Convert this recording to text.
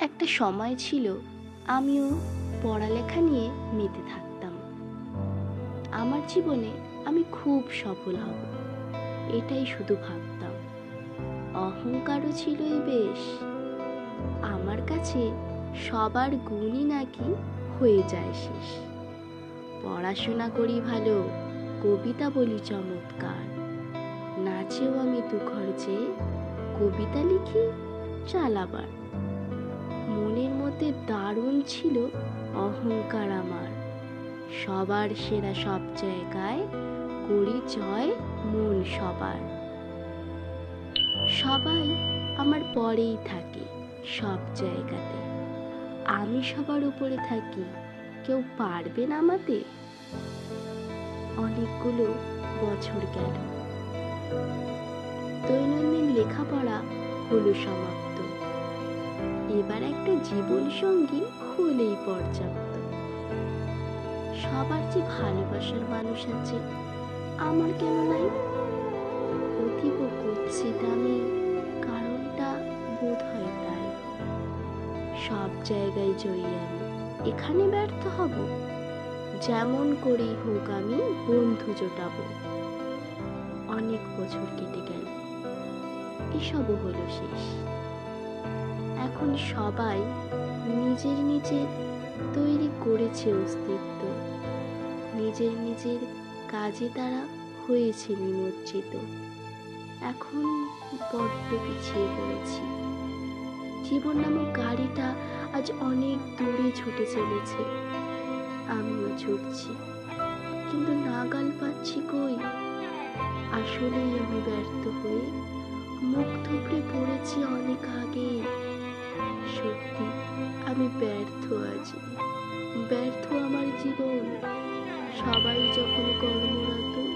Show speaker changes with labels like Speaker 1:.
Speaker 1: একটা সময় ছিল আমিও পড়ালেখা নিয়ে মেতে থাকতাম। আমার জীবনে আমি খুব সফল হব, এটাই শুধু ভাবতাম। অহংকারও ছিলই বেশ। আমার কাছে সবার গুণই নাকি হয়ে যায় শেষ। পড়াশোনা করি ভালো, কবিতা বলি চমৎকার। নাচেও আমি তুখর যে কবিতা লিখি, চালাবার মনের মধ্যে দারুণ ছিল অহংকার আমার। সবার সেরা সব জায়গায় করি জয় মন সবার। সবাই আমার পরেই থাকে সব জায়গাতে। আমি সবার উপরে থাকি, কেউ পারবে না আমাতে অনেকগুলো বছর গেল। দৈনন্দিন লেখাপড়া হলো সমাপ্ত। এবার একটা জীবন সঙ্গী হলেই পর্যাপ্ত। সবার যে ভালোবাসার মানুষ আছে আমার কেন নাই? অতীব কুৎসিত আমি, কারণটা বোধ হয় তাই। সব জায়গায় জয়ী আমি, এখানে ব্যর্থ হব। যেমন করেই হোক আমি বন্ধু জোটাবো। অনেক বছর কেটে গেল, এসবও হলো শেষ। এখন সবাই নিজের নিজের তৈরি করেছে অস্তিত্ব। নিজের নিজের কাজে তারা হয়েছে নিমজ্জিত। এখন বড্ড পিছিয়ে পড়েছি। জীবন নামক গাড়িটা আজ অনেক দূরে ছুটে চলেছে। আমিও ছুটছি, কিন্তু নাগাল পাচ্ছি কই? আসলেই আমি ব্যর্থ হয়ে সত্যি আমি ব্যর্থ আছি। ব্যর্থ আমার জীবন। সবাই যখন কর্মরত